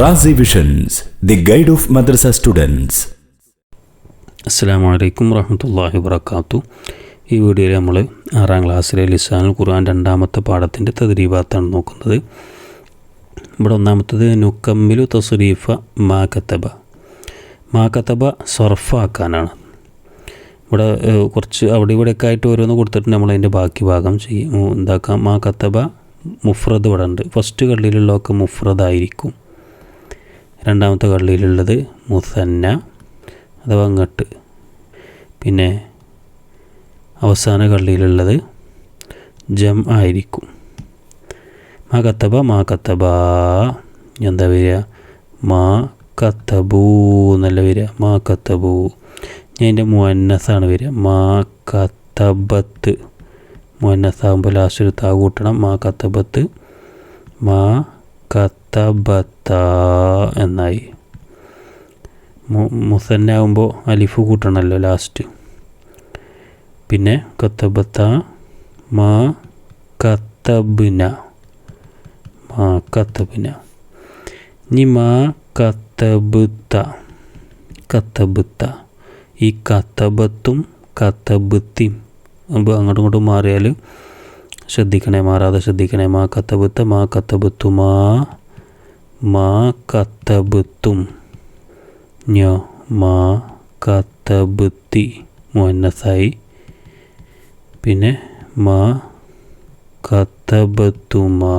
Razi visions the guide of madrasa students അസ്സാം വലൈക്കും വറഹമത്തല്ലാഹി വാത്തു ഈ വീഡിയോയിൽ നമ്മൾ ആറാം ക്ലാസ്സിലെ ലിസാനുൽ ഖുർആൻ രണ്ടാമത്തെ പാഠത്തിന്റെ തദ്രീബാത്താണ് നോക്കുന്നത്. ഇവിടെ ഒന്നാമത്തത് നുക്കമ്മിലു തസ്രീഫ മാ കത്തബ. മാ കത്തബ സർഫാക്കാനാണ്. ഇവിടെ കുറച്ച് അവിടെ ഇവിടെയൊക്കെ ആയിട്ട് ഓരോന്ന് കൊടുത്തിട്ട് നമ്മൾ അതിന്റെ ബാക്കി ഭാഗം ചെയ്യും. എന്താക്കാം? മാ കത്തബ മുഫ്രദ് ഇവിടെ ഉണ്ട്. ഫസ്റ്റ് കള്ളിയിലുള്ളതൊക്കെ മുഫ്രദായിരിക്കും. രണ്ടാമത്തെ കള്ളിയിലുള്ളത് മുസന്ന അഥവാ അങ്ങട്ട് പിന്നെ അവസാന കള്ളിയിലുള്ളത് ജം ആയിരിക്കും. മാ കത്തബ മാ കത്തബ. എന്താ വരിക? മാ കത്തബൂ എന്നല്ല വരിക. മാ കത്തബൂ. ഞാൻ എന്റെ മുന്നസാണ് വരിക. മാ കത്തബത്ത്. മുന്നസാകുമ്പോൾ ലാസ്റ്റ് ഒരു താ കൂട്ടണം. മാ കത്തബത്ത്. മാ കത്തബത്ത. എന്നായി. മു- മുസന്നാകുമ്പോൾ അലിഫ് കൂട്ടണമല്ലോ ലാസ്റ്റ് പിന്നെ കത്തബത്ത മാ കത്തബിന. മാ കത്തബിന. ഇനി മാ കത്തബുത്ത. കത്തബുത്ത. ഈ കത്തബത്തും കത്തബുത്തിയും അപ്പോൾ അങ്ങോട്ടും ഇങ്ങോട്ടും മാറിയാൽ ശ്രദ്ധിക്കണേ മാറാതെ ശ്രദ്ധിക്കണേ. മാ കത്തബുത്ത മാ കത്തബുത്തുമാ മാ കത്തബുത്തും ഞ മാ കത്തബുത്തി മുന്നസായി പിന്നെ മാ കത്തബത്തുമാ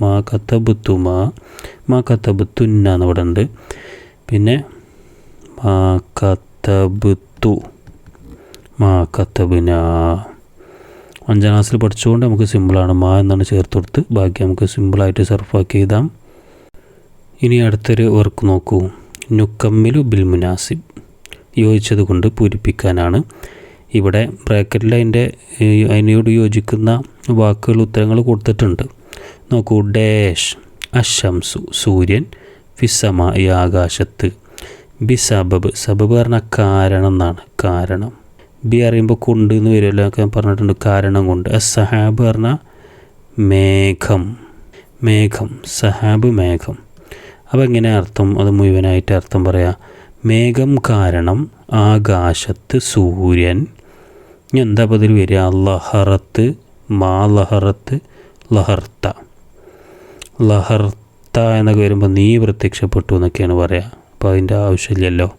മാ കത്തബത്തുമാ മാ കത്തബത്തുന്ന ഇവിടെ ഉണ്ട് പിന്നെ മാ കത്തബത്തു മാ കത്തബിന അഞ്ചാം ക്ലാസ്സിൽ പഠിച്ചുകൊണ്ട് നമുക്ക് സിമ്പിളാണ് മാ എന്നാണ് ചേർത്ത് കൊടുത്ത്. ബാക്കി നമുക്ക് സിമ്പിളായിട്ട് സർഫാക്കി എഴുതാം. ഇനി അടുത്തൊരു വർക്ക് നോക്കൂ. നുക്കമ്മിലു ബിൽ മുനാസിബ്. യോജിച്ചത് കൊണ്ട് പൂരിപ്പിക്കാനാണ്. ഇവിടെ ബ്രാക്കറ്റിൽ അതിന്റെ അതിനോട് യോജിക്കുന്ന വാക്കുകൾ ഉത്തരങ്ങൾ കൊടുത്തിട്ടുണ്ട്. നോക്കൂ ഡാഷ് അശംസു സൂര്യൻ ഫിസമ ഈ ആകാശത്ത്. ബി സബബ്. സബബ് പറഞ്ഞാൽ കാരണം എന്നാണ്. കാരണം. ബി അറിയുമ്പോൾ കൊണ്ട് എന്ന് വരുമല്ലോ ഒക്കെ പറഞ്ഞിട്ടുണ്ട്. കാരണം കൊണ്ട്. സഹാബ് പറഞ്ഞാൽ മേഘം. മേഘം. സഹാബ് മേഘം. അപ്പോൾ എങ്ങനെ അർത്ഥം? അത് മുഴുവനായിട്ട് അർത്ഥം പറയാം. മേഘം കാരണം ആകാശത്ത് സൂര്യൻ. ഇനി എന്താ ഇതിൽ വരിക? ലഹറത്ത് മാ ലഹറത്ത് ലഹർത്ത. ലഹർത്ത എന്നൊക്കെ വരുമ്പോൾ നീ പ്രത്യക്ഷപ്പെട്ടു എന്നൊക്കെയാണ് പറയുക അപ്പോൾ അതിന്റെ ആവശ്യമില്ലല്ലോ.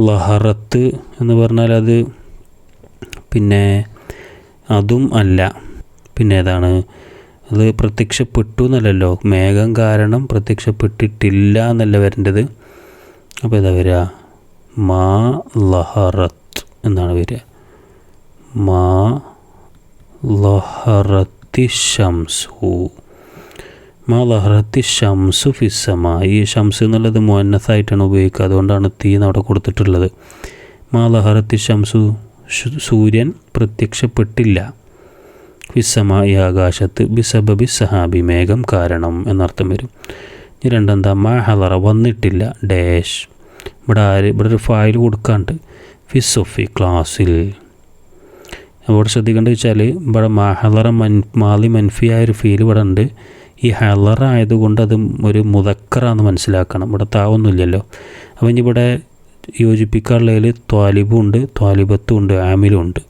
ലഹറത്ത് എന്ന് പറഞ്ഞാൽ അത് പിന്നെ അതും അല്ല. പിന്നെ ഏതാണ്? അത് പ്രത്യക്ഷപ്പെട്ടു എന്നല്ലല്ലോ. മേഘം കാരണം പ്രത്യക്ഷപ്പെട്ടിട്ടില്ല എന്നല്ല വരേണ്ടത്? അപ്പോൾ ഇതാ വരിക മാ ലഹറത്ത് എന്നാണ് വരിക. മാ ലഹറത്തി ഷംസു മാ ലഹറത്തി ഷംസു ഫിസമ ഈ ഷംസ് എന്നുള്ളത് മുന്നസായിട്ടാണ് ഉപയോഗിക്കുക. അതുകൊണ്ടാണ് തീ അവിടെ കൊടുത്തിട്ടുള്ളത്. മാ ലഹറത്തി ഷംസു സൂര്യൻ പ്രത്യക്ഷപ്പെട്ടില്ല. ഫിസമ ഈ ആകാശത്ത് ബിസബബി സഹാബി മേഘം കാരണം എന്നർത്ഥം വരും. ഇനി രണ്ടെന്താ? മാ വന്നിട്ടില്ല. ഡാഷ്. ഇവിടെ ആര്? ഇവിടെ ഒരു ഫയൽ കൊടുക്കാണ്ട് ഫിസൊഫി ക്ലാസ്സിൽ. അവിടെ ശ്രദ്ധിക്കേണ്ടത് വെച്ചാൽ ഇവിടെ മാ ഹലറ മൻ മാലി മൻഫിയായ ഒരു ഫീൽ ഇവിടെ ഉണ്ട്. ഈ ഹലറ ആയതുകൊണ്ട് അത് ഒരു മുതക്കറാന്ന് മനസ്സിലാക്കണം. ഇവിടെ താവൊന്നുമില്ലല്ലോ അപ്പം ഇനി ഇവിടെ യോജിപ്പിക്കാനുള്ളതിൽ ത്വാലിബും ഉണ്ട്. ത്വാലിബത്തും ഉണ്ട്. ആമിലും ഉണ്ട്.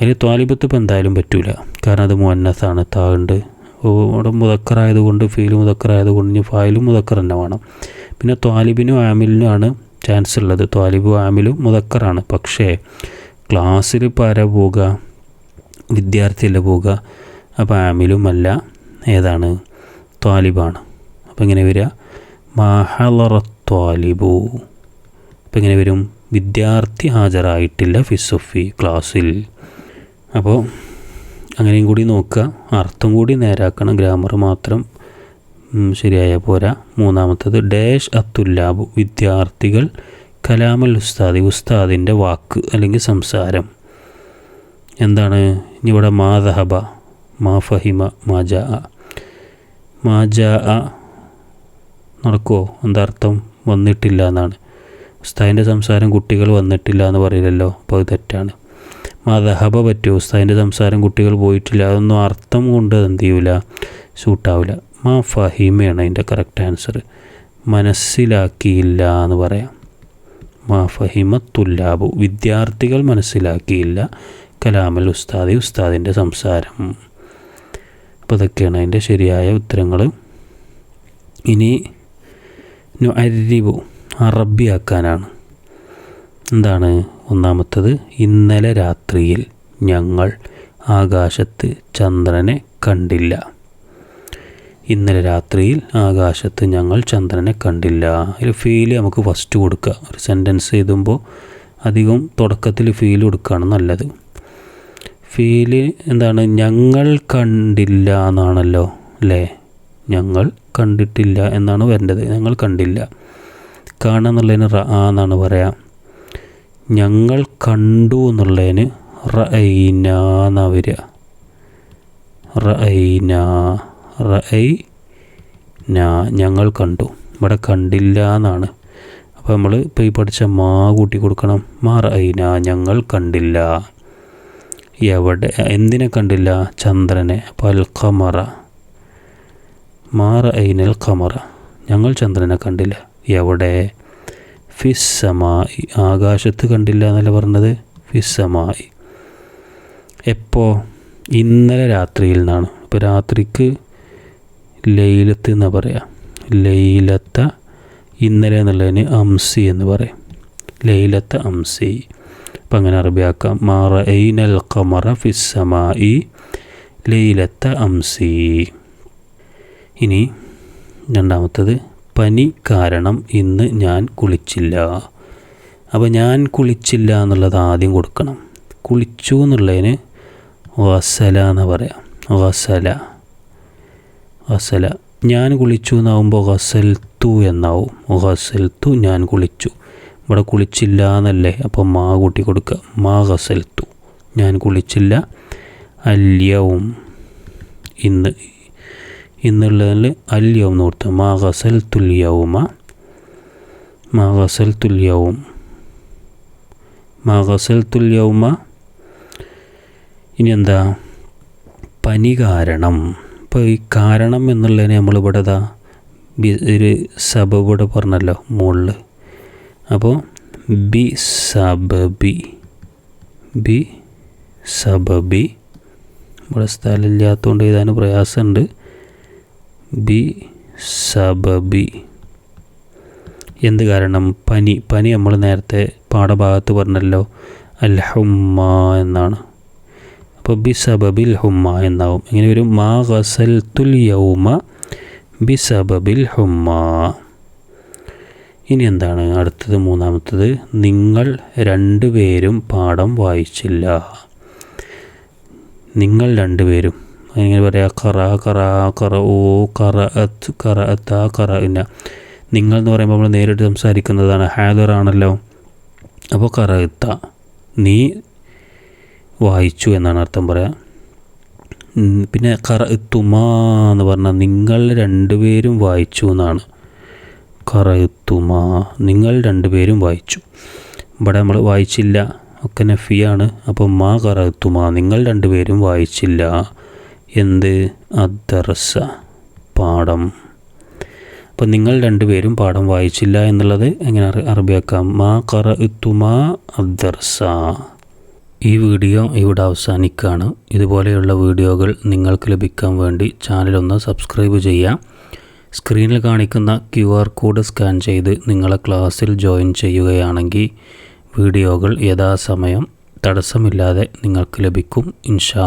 അതിൽ ത്വാലിബത്ത് ഇപ്പം എന്തായാലും പറ്റൂല. കാരണം അത് മുന്നസാണ് താണ്ട് അവിടെ മുതക്കറായതുകൊണ്ട് ഫീൽ മുതക്കറായതുകൊണ്ട് ഇനി ഫായിലും മുതക്കർ തന്നെ വേണം. പിന്നെ ത്വാലിബിനും ആമിലിനും ആണ് ചാൻസ് ഉള്ളത്. ത്വാലിബും ആമിലും മുതക്കറാണ് പക്ഷേ ക്ലാസ്സിൽ പര പോവുക? വിദ്യാർത്ഥിയല്ല പോവുക? അപ്പോൾ ആമിലും അല്ല ഏതാണ്? ത്വാലിബാണ് അപ്പോൾ ഇങ്ങനെ വരിക? മഹളറ ത്വാലിബു. അപ്പോൾ ഇങ്ങനെ വരും? വിദ്യാർത്ഥി ഹാജരായിട്ടില്ല ഫിസോഫി ക്ലാസ്സിൽ. അപ്പോൾ അങ്ങനെയും കൂടി നോക്കുക. അർത്ഥം കൂടി നേരാക്കണം. ഗ്രാമർ മാത്രം ശരിയായ പോരാ. മൂന്നാമത്തത് ഡാഷ് അത്തുല്ലാബു വിദ്യാർത്ഥികൾ കലാമൽ ഉസ്താദി ഉസ്താദിന്റെ വാക്ക് അല്ലെങ്കിൽ സംസാരം. എന്താണ്? ഇനി ഇവിടെ മാ മാ ഫഹിമ മാജ മാജ നടക്കുമോ എന്താ അർത്ഥം? വന്നിട്ടില്ല എന്നാണ്. ഉസ്താദിന്റെ സംസാരം കുട്ടികൾ വന്നിട്ടില്ല എന്ന് പറയില്ലല്ലോ. അപ്പോൾ അത് തെറ്റാണ്. മദഹബ പറ്റൂ. ഉസ്താദിന്റെ സംസാരം കുട്ടികൾ പോയിട്ടില്ല. അതൊന്നും അർത്ഥം കൊണ്ട് എന്ത് ചെയ്യൂല. സൂട്ടാവില്ല മാ ഫഹീമയാണ് അതിന്റെ കറക്റ്റ് ആൻസർ മനസ്സിലാക്കിയില്ല എന്ന് പറയാം. മാ ഫഹിമ തുല്ലാബു. വിദ്യാർത്ഥികൾ മനസ്സിലാക്കിയില്ല. കലാമൽ ഉസ്താദി ഉസ്താദിന്റെ സംസാരം. അപ്പോൾ ഇതൊക്കെയാണ് അതിന്റെ ശരിയായ ഉത്തരങ്ങൾ ഇനി അരിവു അറബിയാക്കാനാണ് എന്താണ് ഒന്നാമത്തത്? ഇന്നലെ രാത്രിയിൽ ഞങ്ങൾ ആകാശത്ത് ചന്ദ്രനെ കണ്ടില്ല. ഇന്നലെ രാത്രിയിൽ ആകാശത്ത് ഞങ്ങൾ ചന്ദ്രനെ കണ്ടില്ല. ഒരു ഫീൽ നമുക്ക് ഫസ്റ്റ് കൊടുക്കുക. ഒരു സെന്റൻസ് എഴുതുമ്പോൾ അധികം തുടക്കത്തിൽ ഫീൽ കൊടുക്കുകയാണ് നല്ലത്. ഫീൽ എന്താണ്? ഞങ്ങൾ കണ്ടില്ല എന്നാണല്ലോ അല്ലേ ഞങ്ങൾ കണ്ടിട്ടില്ല എന്നാണ് വരേണ്ടത്. ഞങ്ങൾ കണ്ടില്ല. കാണുക എന്നുള്ളതിന് റ എന്നാണ് പറയാം. ഞങ്ങൾ കണ്ടു എന്നുള്ളതിന് റൈന എന്നാ വരിക. റൈന റൈ ഞങ്ങൾ കണ്ടു. ഇവിടെ കണ്ടില്ല എന്നാണ്. അപ്പോൾ നമ്മൾ ഇപ്പോൾ ഈ പഠിച്ച മാ കൂട്ടി കൊടുക്കണം. മാ റൈന ഞങ്ങൾ കണ്ടില്ല. എവിടെ എന്തിനെ കണ്ടില്ല? ചന്ദ്രനെ. അപ്പോൾ അൽ ഖമറ മാ റൈനൽ ഖമറ. ഞങ്ങൾ ചന്ദ്രനെ കണ്ടില്ല. എവിടെ? ഫിസ്സമായി ആകാശത്ത് കണ്ടില്ല എന്നല്ല പറഞ്ഞത്? ഫിസ്സമായി എപ്പോൾ ഇന്നലെ രാത്രിയിൽ നിന്നാണ്. ഇപ്പോൾ രാത്രിക്ക് ലൈലത്ത് എന്ന് പറയാം? ലൈലത്ത ഇന്നലെ എന്നുള്ളതിന് അംസി എന്ന് പറയും. ലൈലത്ത അംസി. അപ്പം അങ്ങനെ അറബിയാക്കാം. മാറ ഐനൽ കമറ ഫിസ്സമായി ലൈലത്ത അംസി. ഇനി രണ്ടാമത്തത് പനി കാരണം ഇന്ന് ഞാൻ കുളിച്ചില്ല. അപ്പോൾ ഞാൻ കുളിച്ചില്ല എന്നുള്ളത് ആദ്യം കൊടുക്കണം. കുളിച്ചു എന്നുള്ളതിന് വസല എന്ന് പറയാം. വസല. വസല. ഞാൻ കുളിച്ചു എന്നാവുമ്പോൾ ഹസൽത്തു എന്നാവും. ഹസൽത്തു ഞാൻ കുളിച്ചു. ഇവിടെ കുളിച്ചില്ല എന്നല്ലേ? അപ്പോൾ മാ കൂട്ടി കൊടുക്കുക മാ ഹസൽത്തു ഞാൻ കുളിച്ചില്ല. അല്യവും. ഇന്ന് ഇന്നുള്ളതിൽ അല്യവും നോർത്ത്. മാ ഗസൽ തുല്യവുമ തുല്യവും ഗസൽ തുല്യവുമ ഇനി എന്താ പനി കാരണം. ഇപ്പോൾ ഈ കാരണം എന്നുള്ളതിനെ നമ്മളിവിടെ ഇതാ ബി- ഒരു സബബ് ഇവിടെ പറഞ്ഞല്ലോ മുകളിൽ അപ്പോൾ ബി സബബി. ബി സബബി. ഇവിടെ സ്ഥലമില്ലാത്തതുകൊണ്ട് എഴുതാൻ പ്രയാസമുണ്ട്. ബി സബബി. എന്ത് കാരണം? പനി. പനി നമ്മൾ നേരത്തെ പാഠഭാഗത്ത് പറഞ്ഞല്ലോ. അൽ ഹുമ്മ എന്നാണ്. അപ്പോൾ ബി സബബിൽ ഹുമ്മ എന്നാവും. ഇങ്ങനെ ഒരു മാ ഗസൽ തുൽ യൗമ ബി സബബിൽ ഹുമ്മ. ഇനി എന്താണ്? അടുത്തത് മൂന്നാമത്തത്. നിങ്ങൾ രണ്ടുപേരും പാഠം വായിച്ചില്ല. നിങ്ങൾ രണ്ടുപേരും. എങ്ങനെ പറയാ കറ കറ കറ ഓ കറ അത്ത് കറ അത്ത കറ ഇന്ന നിങ്ങൾ എന്ന് പറയുമ്പോൾ നമ്മൾ നേരിട്ട് സംസാരിക്കുന്നതാണ് ഹാദറാണല്ലോ. അപ്പോൾ കറ എത്ത നീ വായിച്ചു എന്നാണ് അർത്ഥം പറയാം. പിന്നെ കറ എത്തുമാ എന്ന് പറഞ്ഞാൽ നിങ്ങൾ രണ്ടുപേരും വായിച്ചു എന്നാണ്. കറ എത്തുമാ നിങ്ങൾ രണ്ടുപേരും വായിച്ചു. ഇവിടെ നമ്മൾ വായിച്ചില്ല ഒക്കെ നഫിയാണ്. അപ്പോൾ മാ കറ എത്തുമാ നിങ്ങൾ രണ്ടുപേരും വായിച്ചില്ല. എന്ത് അദ്ദർസ പാഠം. അപ്പോൾ നിങ്ങൾ രണ്ടുപേരും പാഠം വായിച്ചില്ല എന്നുള്ളത് എങ്ങനെ അറി അറബിയാക്കാം. മാ കറ ഇത്തുമാ അദ്ദർസ ഈ വീഡിയോ ഇവിടെ അവസാനിക്കുകയാണ് ഇതുപോലെയുള്ള വീഡിയോകൾ നിങ്ങൾക്ക് ലഭിക്കാൻ വേണ്ടി ചാനലൊന്ന് സബ്സ്ക്രൈബ് ചെയ്യാം. സ്ക്രീനിൽ കാണിക്കുന്ന ക്യു ആർ കോഡ് സ്കാൻ ചെയ്ത് നിങ്ങളെ ക്ലാസ്സിൽ ജോയിൻ ചെയ്യുകയാണെങ്കിൽ വീഡിയോകൾ യഥാസമയം തടസ്സമില്ലാതെ നിങ്ങൾക്ക് ലഭിക്കും ഇൻഷാ